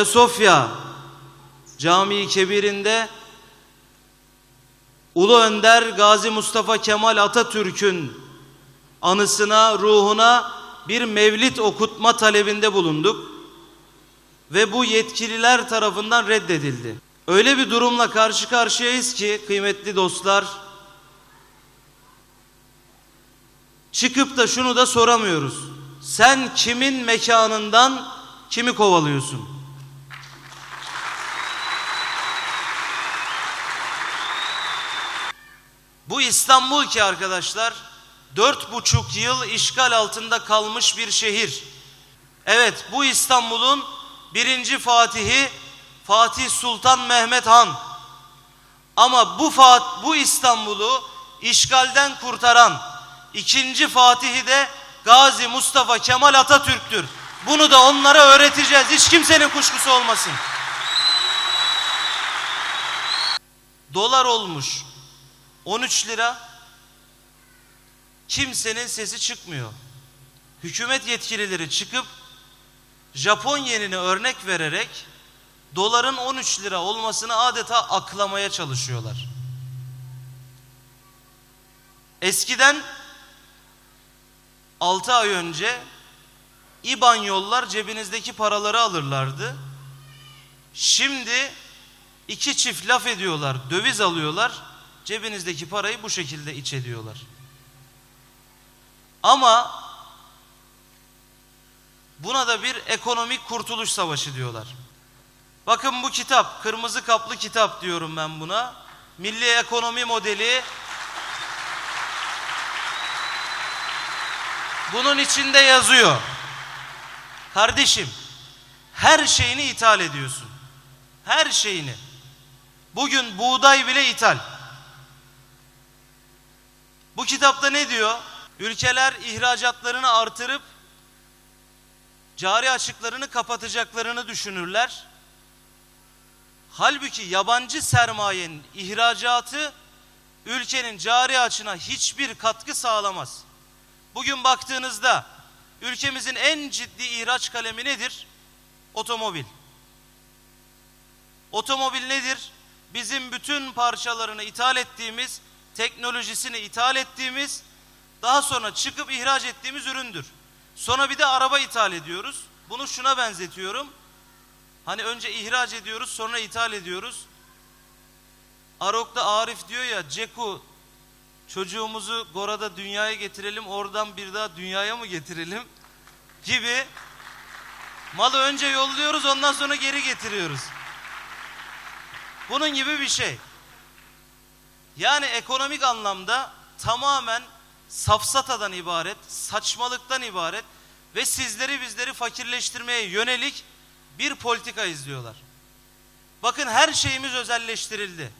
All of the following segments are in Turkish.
Ayasofya Camii Kebir'inde Ulu Önder Gazi Mustafa Kemal Atatürk'ün anısına, ruhuna bir mevlit okutma talebinde bulunduk ve bu yetkililer tarafından reddedildi. Öyle bir durumla karşı karşıyayız ki kıymetli dostlar çıkıp da şunu da soramıyoruz. Sen kimin mekanından kimi kovalıyorsun? Bu İstanbul ki arkadaşlar dört buçuk yıl işgal altında kalmış bir şehir. Evet bu İstanbul'un birinci Fatihi Fatih Sultan Mehmet Han. Ama bu Fat bu İstanbul'u işgalden kurtaran ikinci Fatihi de Gazi Mustafa Kemal Atatürk'tür. Bunu da onlara öğreteceğiz. Hiç kimsenin kuşkusu olmasın. Dolar olmuş 13 lira. Kimsenin sesi çıkmıyor. Hükümet yetkilileri çıkıp Japon yenini örnek vererek doların 13 lira olmasını adeta aklamaya çalışıyorlar. Eskiden 6 ay önce İban yollar cebinizdeki paraları alırlardı. Şimdi iki çift laf ediyorlar, döviz alıyorlar, cebinizdeki parayı bu şekilde iç ediyorlar. Ama buna da bir ekonomik kurtuluş savaşı diyorlar. Bakın bu kitap, kırmızı kaplı kitap diyorum ben buna. Milli ekonomi modeli. Bunun içinde yazıyor. Kardeşim, her şeyini ithal ediyorsun. Her şeyini. Bugün buğday bile ithal. Bu kitapta ne diyor? Ülkeler ihracatlarını artırıp cari açıklarını kapatacaklarını düşünürler. Halbuki yabancı sermayenin ihracatı ülkenin cari açına hiçbir katkı sağlamaz. Bugün baktığınızda ülkemizin en ciddi ihraç kalemi nedir? Otomobil. Otomobil nedir? Bizim bütün parçalarını ithal ettiğimiz, teknolojisini ithal ettiğimiz, daha sonra çıkıp ihraç ettiğimiz üründür. Sonra bir de araba ithal ediyoruz. Bunu şuna benzetiyorum. Hani önce ihraç ediyoruz, sonra ithal ediyoruz. Arok'ta Arif diyor ya, Ceku çocuğumuzu Gora'da dünyaya getirelim, oradan bir daha dünyaya mı getirelim gibi malı önce yolluyoruz, ondan sonra geri getiriyoruz. Bunun gibi bir şey. Yani ekonomik anlamda tamamen safsatadan ibaret, saçmalıktan ibaret ve sizleri bizleri fakirleştirmeye yönelik bir politika izliyorlar. Bakın her şeyimiz özelleştirildi.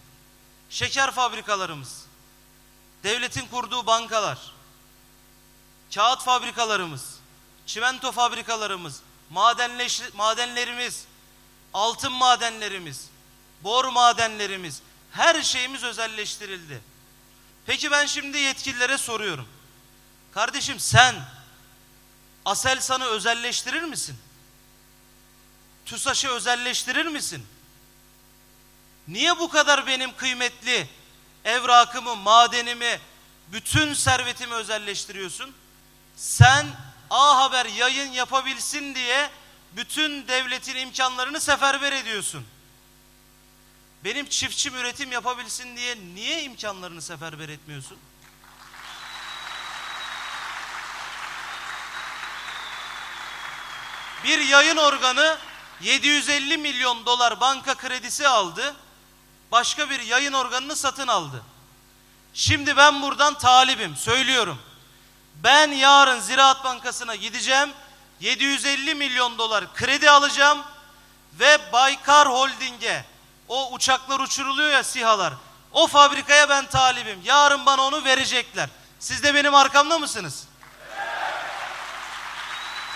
Şeker fabrikalarımız, devletin kurduğu bankalar, kağıt fabrikalarımız, çimento fabrikalarımız, madenleş, madenlerimiz, altın madenlerimiz, bor madenlerimiz, her şeyimiz özelleştirildi. Peki ben şimdi yetkililere soruyorum. Kardeşim sen Aselsan'ı özelleştirir misin? TÜSAŞ'ı özelleştirir misin? Niye bu kadar benim kıymetli evrakımı, madenimi, bütün servetimi özelleştiriyorsun? Sen A Haber yayın yapabilsin diye bütün devletin imkanlarını seferber ediyorsun. Benim çiftçim üretim yapabilsin diye niye imkanlarını seferber etmiyorsun? Bir yayın organı 750 milyon dolar banka kredisi aldı. Başka bir yayın organını satın aldı. Şimdi ben buradan talibim, söylüyorum. Ben yarın Ziraat Bankası'na gideceğim. 750 milyon dolar kredi alacağım ve Baykar Holding'e o uçaklar uçuruluyor ya SİHA'lar. O fabrikaya ben talibim. Yarın bana onu verecekler. Siz de benim arkamda mısınız?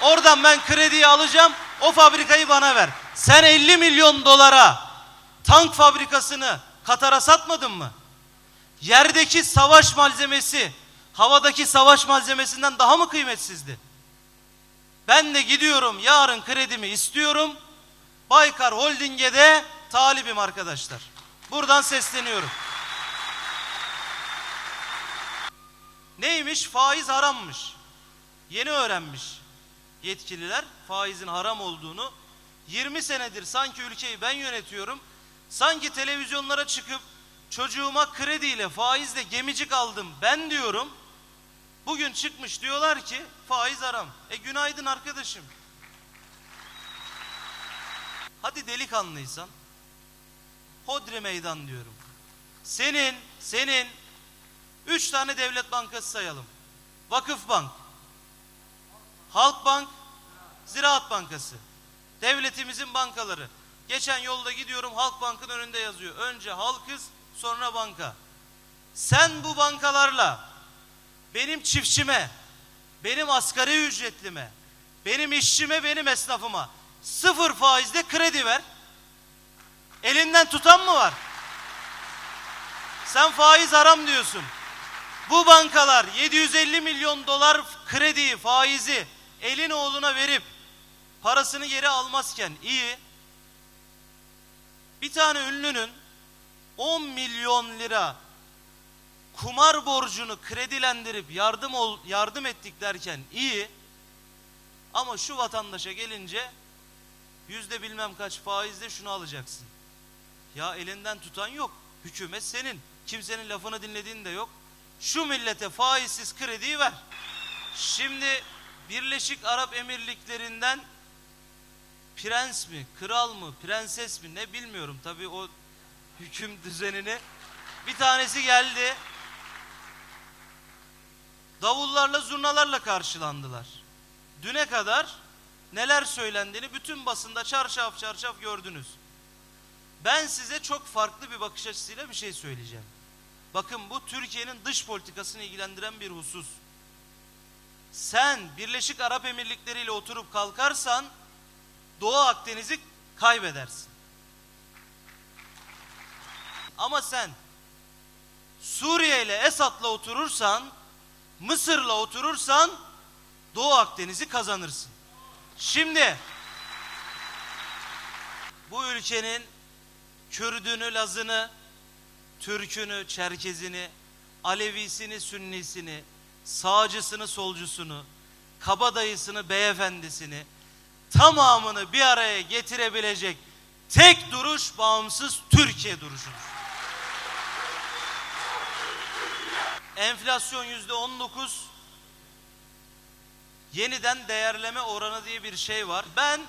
Oradan ben krediyi alacağım. O fabrikayı bana ver. Sen 50 milyon dolara tank fabrikasını Katar'a satmadın mı? Yerdeki savaş malzemesi havadaki savaş malzemesinden daha mı kıymetsizdi? Ben de gidiyorum yarın kredimi istiyorum. Baykar Holding'e de talibim arkadaşlar. Buradan sesleniyorum. Neymiş? Faiz harammış. Yeni öğrenmiş yetkililer faizin haram olduğunu. 20 senedir sanki ülkeyi ben yönetiyorum. Sanki televizyonlara çıkıp çocuğuma krediyle faizle gemicik aldım ben diyorum. Bugün çıkmış diyorlar ki faiz haram. E günaydın arkadaşım. Hadi delikanlıysan Hodri meydan diyorum. Senin, senin üç tane devlet bankası sayalım. Vakıf Bank, Halkbank, Ziraat Bankası. Devletimizin bankaları. Geçen yolda gidiyorum Halkbank'ın önünde yazıyor. Önce halkız sonra banka. Sen bu bankalarla benim çiftçime, benim asgari ücretlime, benim işçime, benim esnafıma sıfır faizle kredi ver. Elinden tutan mı var? Sen faiz haram diyorsun. Bu bankalar 750 milyon dolar krediyi, faizi elin oğluna verip parasını geri almazken iyi. Bir tane ünlünün 10 milyon lira kumar borcunu kredilendirip yardım ol, yardım ettik derken iyi. Ama şu vatandaşa gelince yüzde bilmem kaç faizle şunu alacaksın. Ya elinden tutan yok. Hükümet senin. Kimsenin lafını dinlediğin de yok. Şu millete faizsiz krediyi ver. Şimdi Birleşik Arap Emirlikleri'nden prens mi, kral mı, prenses mi ne bilmiyorum. Tabii o hüküm düzenini. Bir tanesi geldi. Davullarla, zurnalarla karşılandılar. Düne kadar neler söylendiğini bütün basında çarşaf çarşaf gördünüz. Ben size çok farklı bir bakış açısıyla bir şey söyleyeceğim. Bakın bu Türkiye'nin dış politikasını ilgilendiren bir husus. Sen Birleşik Arap Emirlikleri ile oturup kalkarsan Doğu Akdeniz'i kaybedersin. Ama sen Suriye ile Esad'la oturursan, Mısır'la oturursan Doğu Akdeniz'i kazanırsın. Şimdi bu ülkenin Kürdünü, Lazını, Türkünü, Çerkezini, Alevisini, Sünnisini, sağcısını, solcusunu, kabadayısını, beyefendisini tamamını bir araya getirebilecek tek duruş bağımsız Türkiye duruşudur. Enflasyon yüzde on dokuz, yeniden değerleme oranı diye bir şey var. Ben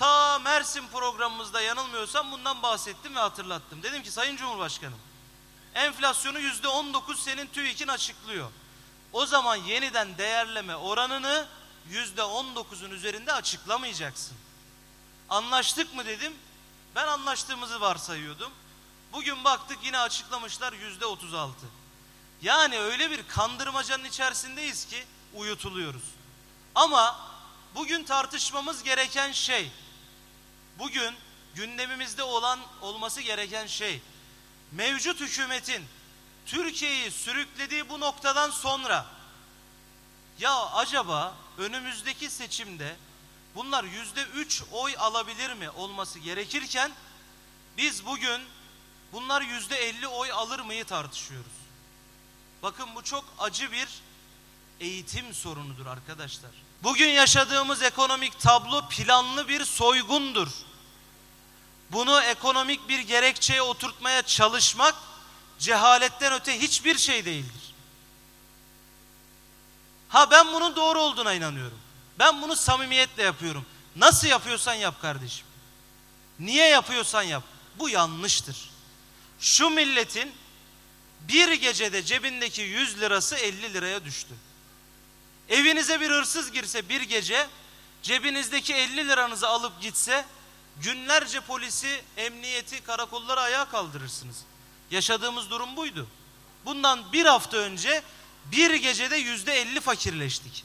ta Mersin programımızda yanılmıyorsam bundan bahsettim ve hatırlattım. Dedim ki Sayın Cumhurbaşkanım enflasyonu yüzde on dokuz senin TÜİK'in açıklıyor. O zaman yeniden değerleme oranını yüzde on dokuzun üzerinde açıklamayacaksın. Anlaştık mı dedim. Ben anlaştığımızı varsayıyordum. Bugün baktık yine açıklamışlar yüzde otuz altı. Yani öyle bir kandırmacanın içerisindeyiz ki uyutuluyoruz. Ama bugün tartışmamız gereken şey, bugün gündemimizde olan olması gereken şey, mevcut hükümetin Türkiye'yi sürüklediği bu noktadan sonra ya acaba önümüzdeki seçimde bunlar yüzde üç oy alabilir mi olması gerekirken biz bugün bunlar yüzde elli oy alır mıyı tartışıyoruz. Bakın bu çok acı bir eğitim sorunudur arkadaşlar. Bugün yaşadığımız ekonomik tablo planlı bir soygundur. Bunu ekonomik bir gerekçeye oturtmaya çalışmak cehaletten öte hiçbir şey değildir. Ha ben bunun doğru olduğuna inanıyorum. Ben bunu samimiyetle yapıyorum. Nasıl yapıyorsan yap kardeşim. Niye yapıyorsan yap. Bu yanlıştır. Şu milletin bir gecede cebindeki 100 lirası 50 liraya düştü. Evinize bir hırsız girse bir gece cebinizdeki 50 liranızı alıp gitse günlerce polisi, emniyeti, karakolları ayağa kaldırırsınız. Yaşadığımız durum buydu. Bundan bir hafta önce bir gecede yüzde elli fakirleştik.